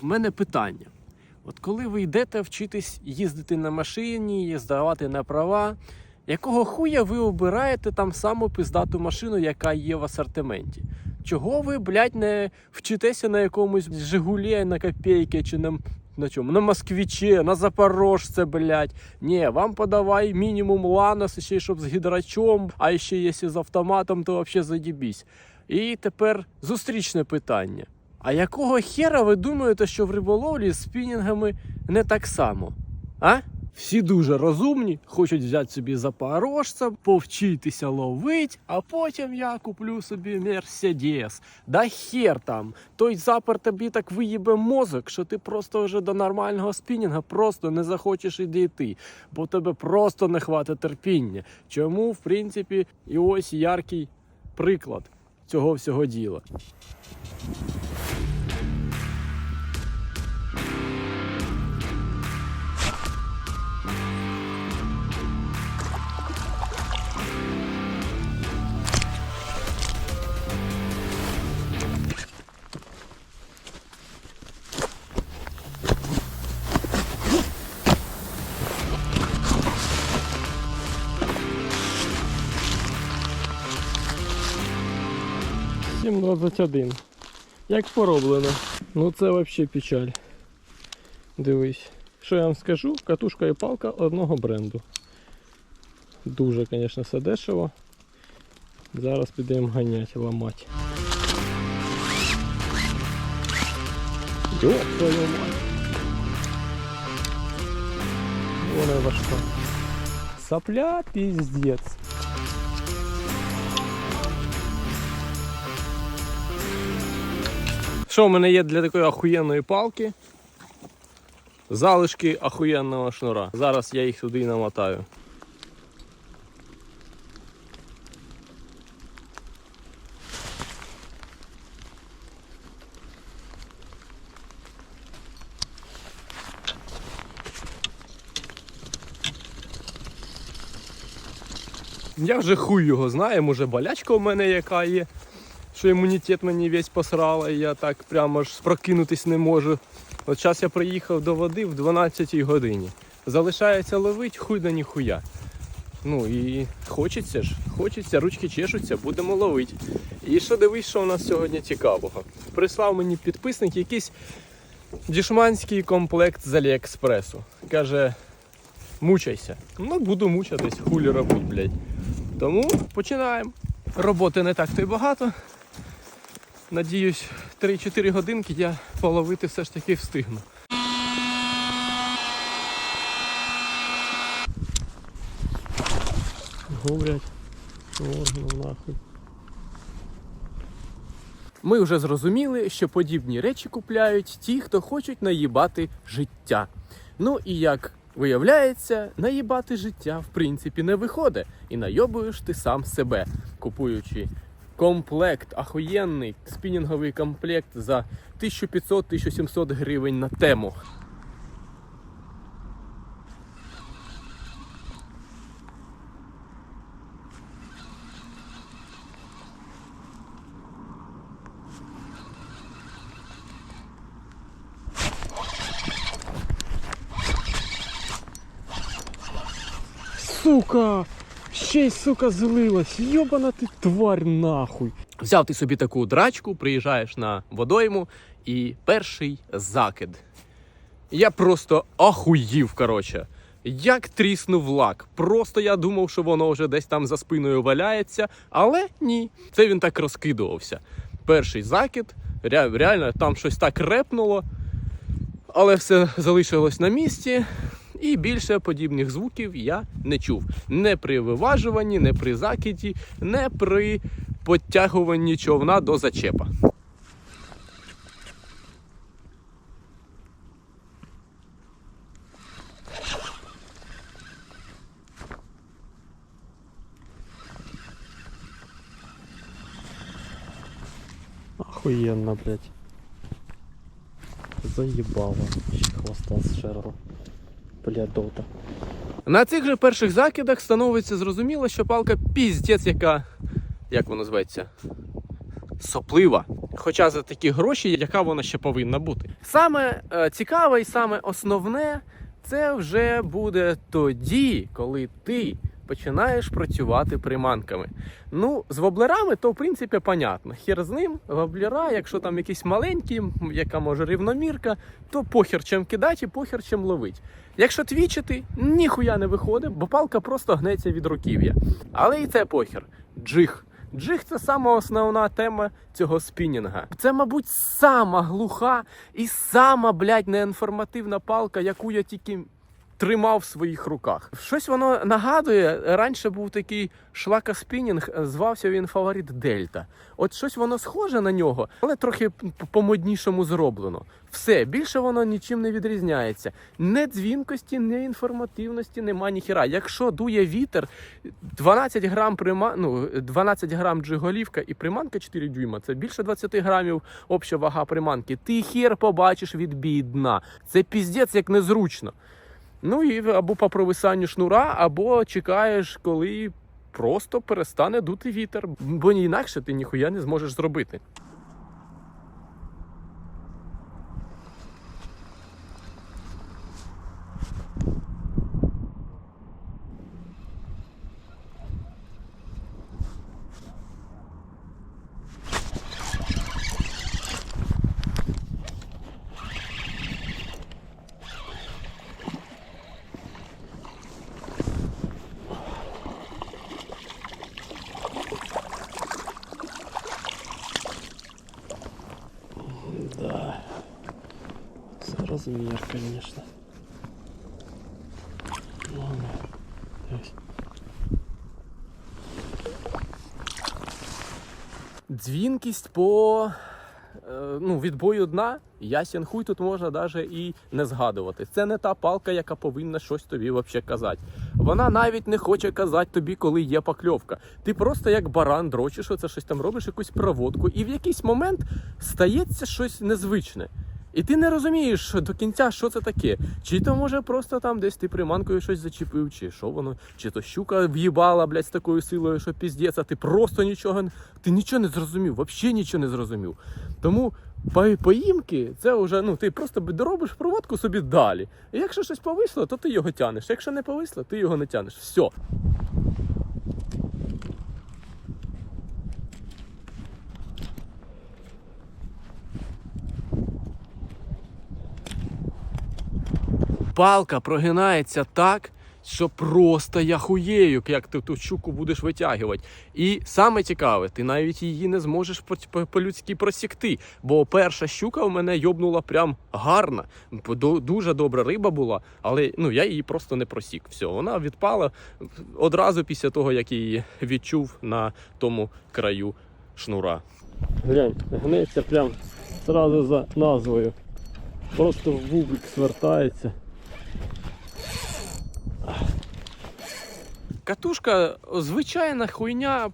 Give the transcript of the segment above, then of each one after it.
в мене питання. От коли ви йдете вчитись їздити на машині, здавати на права, якого хуя ви обираєте там саму пиздату машину, яка є в асортименті? Чого ви, блядь, не вчитеся на якомусь Жигулі на копійки чи на, на чому? На москвічі, на Запорожце, блядь. Ні, вам подавай мінімум Ланос, ще щоб з гідрачом, а ще якщо з автоматом, то взагалі заєбісь. І тепер зустрічне питання. А якого хера ви думаєте, що в риболовлі з спінінгами не так само? А? Всі дуже розумні, хочуть взяти собі запорожця, повчитися ловить, а потім я куплю собі Мерседес. Да хер там. Той запер тобі так виїбе мозок, що ти просто вже до нормального спінінга просто не захочеш і бо тебе просто не хватить терпіння. Чому, в принципі, і ось яркий приклад цього всього діла. Сім 21. Як пороблено. Ну це взагалі печаль. Дивись. Що я вам скажу? Катушка і палка одного бренду. Дуже, звісно, все дешево. Зараз підемо ганяти, ламати. Йоп, твою мать. Вона важка. Сопля пиздец. Що в мене є для такої ахуєнної палки? Залишки ахуєнного шнура. Зараз я їх туди і намотаю. Я вже хуй його знаю, може болячка у мене яка є що імунітет мені весь посрала, і я так прямо ж прокинутись не можу. От зараз я приїхав до води в 12 годині. Залишається ловить хуй да ніхуя. Ну і хочеться ж, хочеться, ручки чешуться, будемо ловити. І що дивись, що у нас сьогодні цікавого. Прислав мені підписник якийсь дішманський комплект з Аліекспресу. Каже, мучайся. Ну, буду мучатись, хулі робить, блядь. Тому починаємо. Роботи не так то й багато. Надіюсь, 3-4 годинки я половити все ж таки встигну. Говорять, органу нахуй. Ми вже зрозуміли, що подібні речі купляють ті, хто хочуть наїбати життя. Ну і як виявляється, наїбати життя в принципі не виходить. І найобуєш ти сам себе, купуючи комплект, ахуєнний спінінговий комплект за 1500-1700 гривень на тему. Сука! Ще й сука злилась. Йобана ти тварь нахуй. Взяв ти собі таку драчку, приїжджаєш на водойму і перший закид. Я просто ахуїв, коротше. Як тріснув лак. Просто я думав, що воно вже десь там за спиною валяється, але ні. Це він так розкидувався. Перший закид, ре- реально там щось так репнуло, але все залишилось на місці. І більше подібних звуків я не чув. Не при виважуванні, не при закиді, не при підтягуванні човна до зачепа. Охуенно, блядь. Заебало. Хвоста зшерло. Блядь, дота. На цих же перших закидах становиться зрозуміло, що палка піздець, яка. як вона зветься? Соплива. Хоча за такі гроші, яка вона ще повинна бути. Саме е, цікаве і саме основне це вже буде тоді, коли ти починаєш працювати приманками. Ну, з воблерами, то в принципі понятно. Хер з ним, воблера, якщо там якісь маленькі, яка може рівномірка, то похер чим кидати похер чим ловить. Якщо твічити, ніхуя не виходить, бо палка просто гнеться від руків'я. Але і це похер. Джиг. Джиг це сама основна тема цього спінінга. Це, мабуть, сама глуха і сама, блядь, неінформативна палка, яку я тільки тримав в своїх руках. Щось воно нагадує. Раніше був такий шлакаспінінг, звався він Фаворит Дельта. От щось воно схоже на нього, але трохи по-моднішому зроблено. Все, більше воно нічим не відрізняється. Не дзвінкості, не інформативності, нема ніхіра. Якщо дує вітер, 12 грам прима... ну, 12 грам джиголівка і приманка 4 дюйма. Це більше 20 грамів обща вага приманки. Ти хер побачиш відбій дна. Це піздець як незручно. Ну і або по провисанню шнура, або чекаєш, коли просто перестане дути вітер, бо інакше ти ніхуя не зможеш зробити. Да. Розмір, звісно. Ну. Дзвінкість по е, ну, відбою дна, ясен хуй тут можна навіть і не згадувати. Це не та палка, яка повинна щось тобі взагалі казати. Вона навіть не хоче казати тобі, коли є покльовка. Ти просто як баран дрочиш, оце щось там робиш, якусь проводку, і в якийсь момент стається щось незвичне. І ти не розумієш до кінця, що це таке. Чи то може просто там десь ти приманкою щось зачепив, чи що воно, чи то щука в'їбала, блядь, з такою силою, що піздець, а ти просто нічого ти нічого не зрозумів, взагалі нічого не зрозумів. Тому поїмки це вже ну ти просто доробиш проводку собі далі. І якщо щось повисло, то ти його тянеш. Якщо не повисло, ти його не тянеш. Все. Палка прогинається так, що просто я хуєю, як ти ту щуку будеш витягувати. І саме цікаве, ти навіть її не зможеш по- по- по-людськи просікти. Бо перша щука в мене йобнула прям гарно. Дуже добра риба була, але ну, я її просто не просік. Все, вона відпала одразу після того, як її відчув на тому краю шнура. Глянь, гнеться прям зразу за назвою. Просто в бублик свертається. Катушка звичайна хуйня,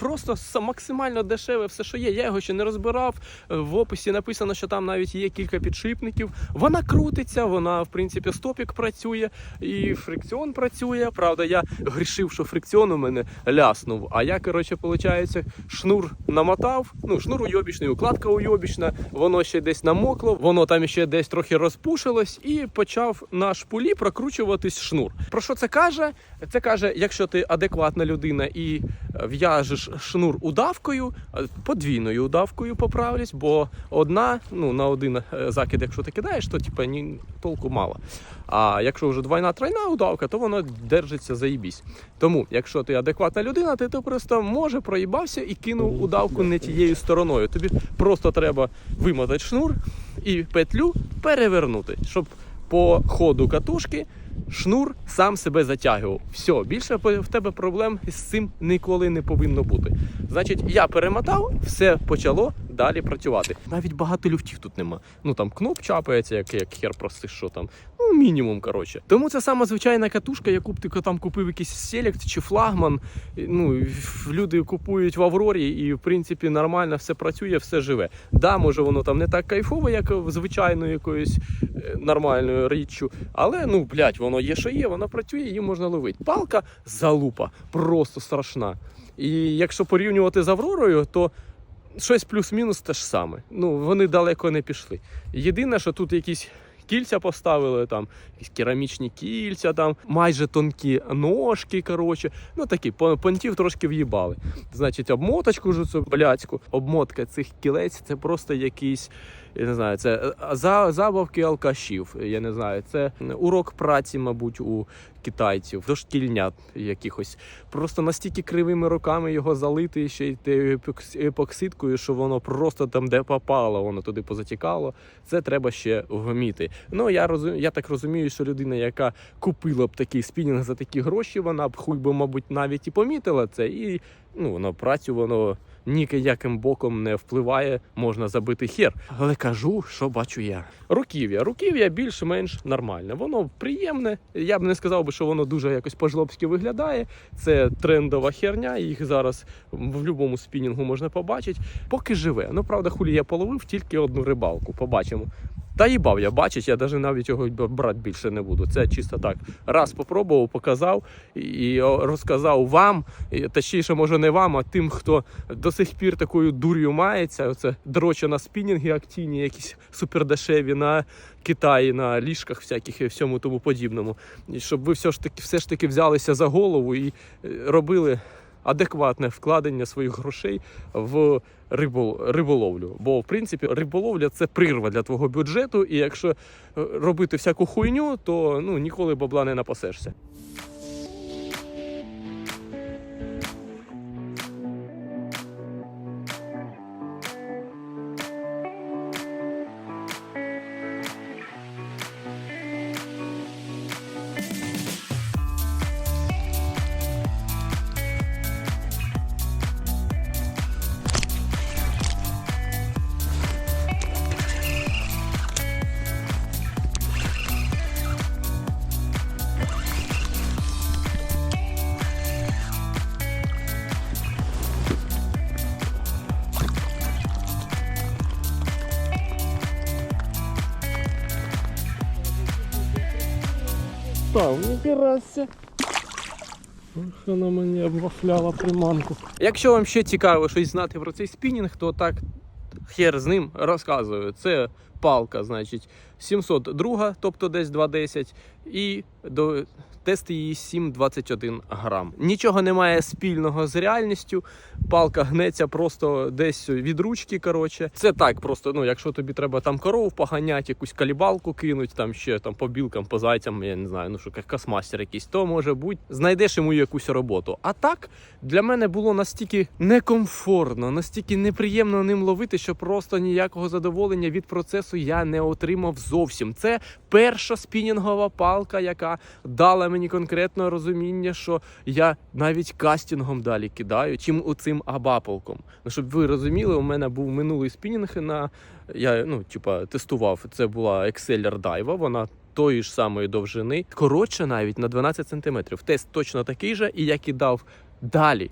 просто максимально дешеве все, що є. Я його ще не розбирав. Е, В описі написано, що там навіть є кілька підшипників. Вона крутиться, вона, в принципі, стопік працює і фрикціон працює. Правда, я грішив, що фрикціон у мене ляснув. А я, коротше, виходить, шнур намотав. Ну, шнур уйобічний, укладка уйобічна, воно ще десь намокло, воно там ще десь трохи розпушилось, і почав на шпулі прокручуватись шнур. Про що це каже? Це каже, якщо ти адекватна людина і в'яжеш шнур удавкою, подвійною удавкою поправлюсь, бо одна, ну на один е, закид, якщо ти кидаєш, то типа ні толку мало. А якщо вже двойна тройна удавка, то воно держиться заїбісь. Тому, якщо ти адекватна людина, ти то просто може проїбався і кинув удавку не тією стороною. Тобі просто треба вимотати шнур і петлю перевернути, щоб по ходу катушки шнур сам себе затягував. Все, більше в тебе проблем з цим ніколи не повинно бути. Значить, я перемотав, все почало далі працювати. Навіть багато люфтів тут нема. Ну там кноп чапається, як, як хер простиш, що там. Ну, мінімум, коротше. Тому це сама звичайна катушка, яку б ти там купив якийсь селект чи флагман. Ну, люди купують в Аврорі, і в принципі нормально все працює, все живе. Да, може воно там не так кайфово, як в звичайною якоюсь е, нормальною річчю. Але ну, блядь, воно є, що є, воно працює, її можна ловити. Палка залупа, просто страшна. І якщо порівнювати з Авророю, то щось плюс-мінус те ж саме. Ну, вони далеко не пішли. Єдине, що тут якісь кільця поставили, там якісь керамічні кільця, там майже тонкі ножки. Коротше, ну такі пон- понтів трошки в'їбали. Значить, обмоточку ж цю блядську, обмотка цих кілець це просто якийсь. Я не знаю, це е, за, забавки алкашів. Я не знаю, це урок праці, мабуть, у китайців, дошкільнят якихось. Просто настільки кривими руками його залити ще й епоксидкою, що воно просто там, де попало, воно туди позатікало. Це треба ще вміти. Ну я розумію, я так розумію, що людина, яка купила б такий спінінг за такі гроші, вона б хуй би, мабуть, навіть і помітила це, і ну на працю воно ніяким боком не впливає, можна забити хер. Але кажу, що бачу я. Руків'я. Руків'я більш-менш нормальне. Воно приємне. Я б не сказав би, що воно дуже якось по-жлобськи виглядає. Це трендова херня. Їх зараз в будь-якому спінінгу можна побачити. Поки живе. Ну правда, хулі я половив тільки одну рибалку. Побачимо. Та їбав я бачить, я навіть навіть його брати більше не буду. Це чисто так. Раз попробував, показав і розказав вам, точніше, може не вам, а тим, хто до сих пір такою дур'ю мається. Оце дроче на спінінги акційні, якісь супердешеві на Китаї, на ліжках всяких і всьому тому подібному. І щоб ви все ж таки все ж таки взялися за голову і е, робили адекватне вкладення своїх грошей в рибол, риболовлю. Бо в принципі риболовля це прирва для твого бюджету, і якщо е, робити всяку хуйню, то ну ніколи бабла не напасешся. Там, ніхера ся. Вона мені обвафляла приманку. Якщо вам ще цікаво щось знати про цей спінінг, то так хер з ним розказую. Це палка, значить, 702, тобто десь 2,10, і до тест її 7,21 грам. Нічого немає спільного з реальністю. Палка гнеться просто десь від ручки. Коротше, це так, просто ну, якщо тобі треба там коров поганяти, якусь калібалку кинуть, там ще там по білкам, по зайцям, я не знаю, ну що як якийсь, то може бути, знайдеш йому якусь роботу. А так для мене було настільки некомфортно, настільки неприємно ним ловити, що просто ніякого задоволення від процесу я не отримав зовсім. Це перша спінінгова палка, яка дала мені конкретне розуміння, що я навіть кастингом далі кидаю, чим у цим абаполком. Ну, щоб ви розуміли, у мене був минулий спінінг на я ну, типа, тестував. Це була Exceller Dive, вона тої ж самої довжини, коротше навіть на 12 см. Тест точно такий же, і я кидав далі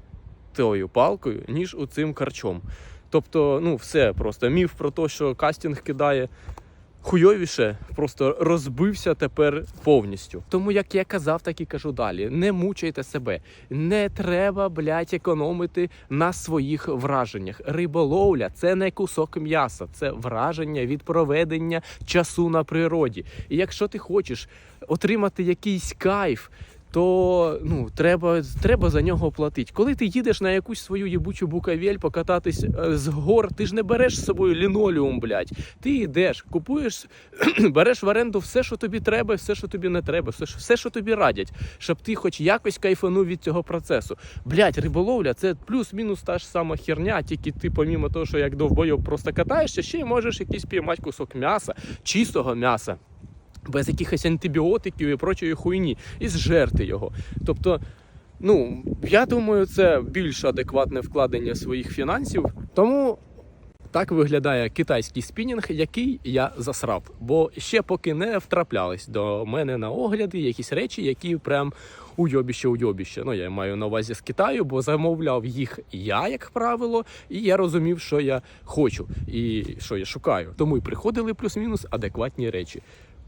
тою палкою, ніж у цим карчом. Тобто, ну, все просто міф про те, що кастинг кидає хуйовіше, просто розбився тепер повністю. Тому, як я казав, так і кажу далі: не мучайте себе, не треба, блядь, економити на своїх враженнях. Риболовля це не кусок м'яса, це враження від проведення часу на природі. І якщо ти хочеш отримати якийсь кайф. То ну треба, треба за нього платити. Коли ти їдеш на якусь свою їбучу букавель покататись е, з гор, ти ж не береш з собою лінолеум, блядь. Ти йдеш, купуєш, береш в оренду все, що тобі треба, все, що тобі не треба, все, що- все, що тобі радять, щоб ти хоч якось кайфанув від цього процесу. Блядь, риболовля це плюс-мінус та ж сама херня, тільки ти, помімо того, що як довбойоб просто катаєшся, ще й можеш якийсь піймати кусок м'яса, чистого м'яса. Без якихось антибіотиків і прочої хуйні, і зжерти його. Тобто, ну я думаю, це більш адекватне вкладення своїх фінансів. Тому так виглядає китайський спінінг, який я засрав. Бо ще поки не втраплялись до мене на огляди якісь речі, які прям уйобіще уйобіще. Ну я маю на увазі з Китаю, бо замовляв їх я, як правило, і я розумів, що я хочу і що я шукаю. Тому і приходили плюс-мінус адекватні речі.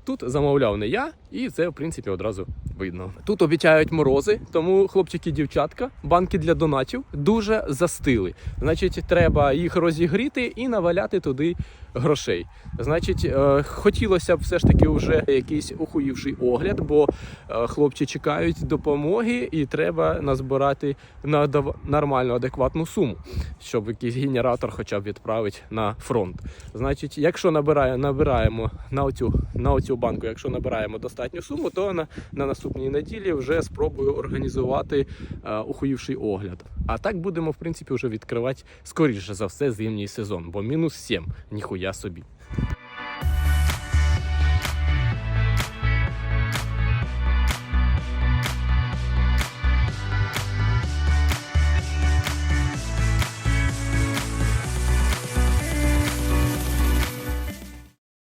Тут замовляв не я, і це в принципі одразу видно. Тут обіцяють морози, тому хлопчики, дівчатка, банки для донатів дуже застили. Значить, треба їх розігріти і наваляти туди грошей. Значить, е, хотілося б все ж таки вже якийсь ухуївший огляд, бо е, хлопці чекають допомоги, і треба назбирати на нормальну адекватну суму, щоб якийсь генератор хоча б відправити на фронт. Значить, якщо набирає, набираємо на оцю, на оцю банку, якщо набираємо достатню суму, то на, на наступній неділі вже спробую організувати е, ухуївший огляд. А так будемо, в принципі, вже відкривати скоріше за все зимній сезон, бо мінус 7, ніхуя собі.